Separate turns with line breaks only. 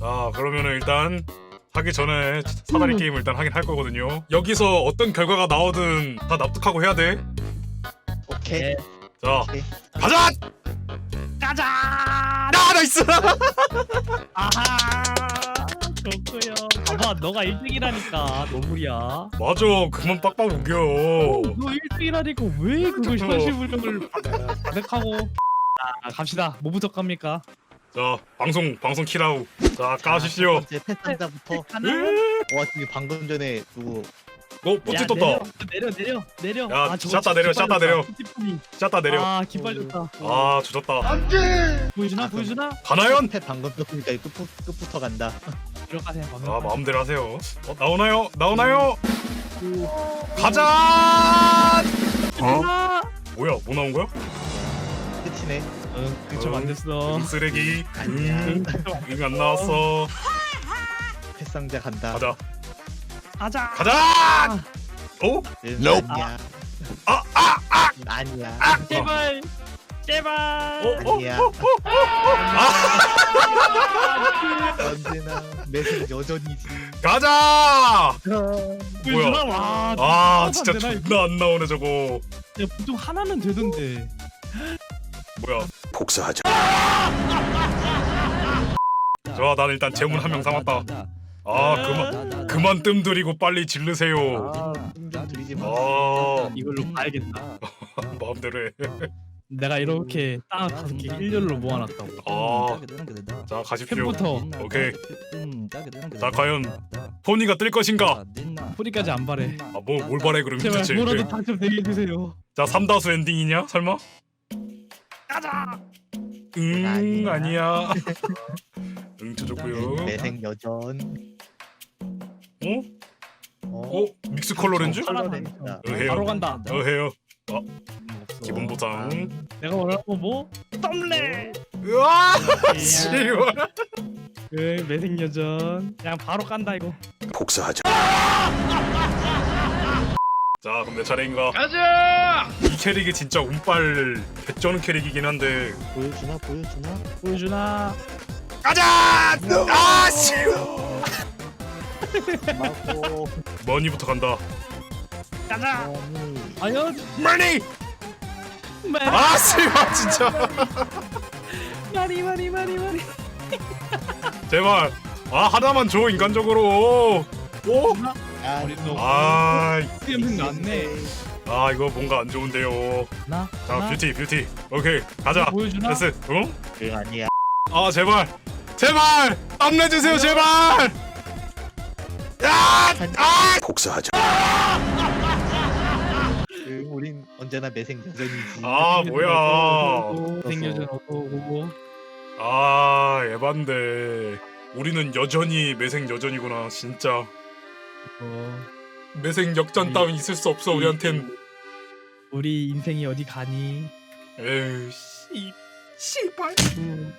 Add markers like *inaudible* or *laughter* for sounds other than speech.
자 그러면은 일단 하기 전에 사다리
음.
게임을 일단 하긴 할 거거든요. 여기서 어떤 결과가 나오든 다 납득하고 해야 돼.
오케이.
네.
자
오케이.
가자.
가자.
아 나이스. *laughs*
아하. 좋고요. 봐봐, 너가 1등이라니까 너무리야.
맞아 그만 빡빡 우겨.
너 1등이라니까 왜 그걸
좋죠.
현실불능을 받득하고? 자, 갑시다. 뭐부터 갑니까?
자 방송 방송 키라우. 자 까십시오.
이제 패상자부터.
하나.
와 지금 방금 전에 누구
어 뽀찌 떴다.
내려, 내려, 내려.
야,
저거
샷다 내려, 샷다 내려. 짰다 내려.
아, 좋다.
아 조졌다.
보여주나, 보여주나?
가나연?
패 방금 떴으니까 끝 끝부터 간다.
들어가세요.
아 마음대로 하세요. 어, 나오나요? 나오나요? 가자.
아,
뭐야 뭐 나온 거야?
끝이네.
응, 그쵸 안 됐어.
응, 쓰레기.
아니야.
안 나왔어.
패상자 간다.
가자.
가자.
가자. 오?
응,
Nope.
아니야.
아, 아, 아.
아니야.
제발, 제발.
어, 어,
아니야.
어, 어, 아,
언제나 매생 여전이지.
가자.
보여주나? 와,
아, 진짜? 존나 안 나오네 저거.
야, 보통 하나는 되던데.
뭐야?
복사하자.
좋아, 난 일단 재문 한 명 삼았다. 아, 그만 그만 뜸 들이고 빨리.
아, 좀 들이지 마.
아,
이걸로 봐야겠다. *laughs*
마음대로 해.
내가 이렇게 딱 다섯 개 일렬로 모아놨다고.
아, 자 가십시오.
팬부터
오케이. 자, 과연 포니가 뜰 것인가?
뿌리까지 안 바래.
아, 뭐, 뭘 바래 그럼
제발
도대체.
뭐라도 당첨 되게 해주세요.
자, 삼다수 엔딩이냐? 설마?
가자.
응,
아니야.
아니야. *laughs* 응, 쳐줬고요.
매생 여전.
어?
어?
어? 믹스 컬러 렌즈?
컬러 렌즈다.
어, 해요.
바로 간다.
어, 해요.
없어.
기본 보상.
내가 원하는 거 뭐? 썸네.
으아! 씨발.
그 매생 여전. 그냥 바로 깐다 이거.
복사하자.
자, 그럼 내 차례인가? 가자! 이 캐릭이 진짜 운빨 개쩌는 캐릭이긴 한데.
보여주나 보여주나?
보여주나?
가자! 아, 씨!
마고
머니부터 간다.
가자.
머니.
과연
머니!
마-
아, 씨발, 진짜.
마리 마리 마리 마리.
제발. 아, 하나만 줘, 인간적으로. 오?
아,
아,
염색 났네.
아, 이거 뭔가 안 좋은데요.
나?
자? 뷰티, 뷰티. 오케이, 가자.
보여주나?
됐어. 응?
응 아니야.
아 제발 제발 땀 내주세요 제발 야! 아!
복사하자.
응 우린 언제나 매생 여전이지.
아 뭐야
생여전 어고
아 에반데 우리는 여전히 매생 여전이구나 진짜
어,
매생 역전 따윈 있을 수 없어 우리한텐.
우리 인생이 어디 가니?
에휴 씨 씨발.
우,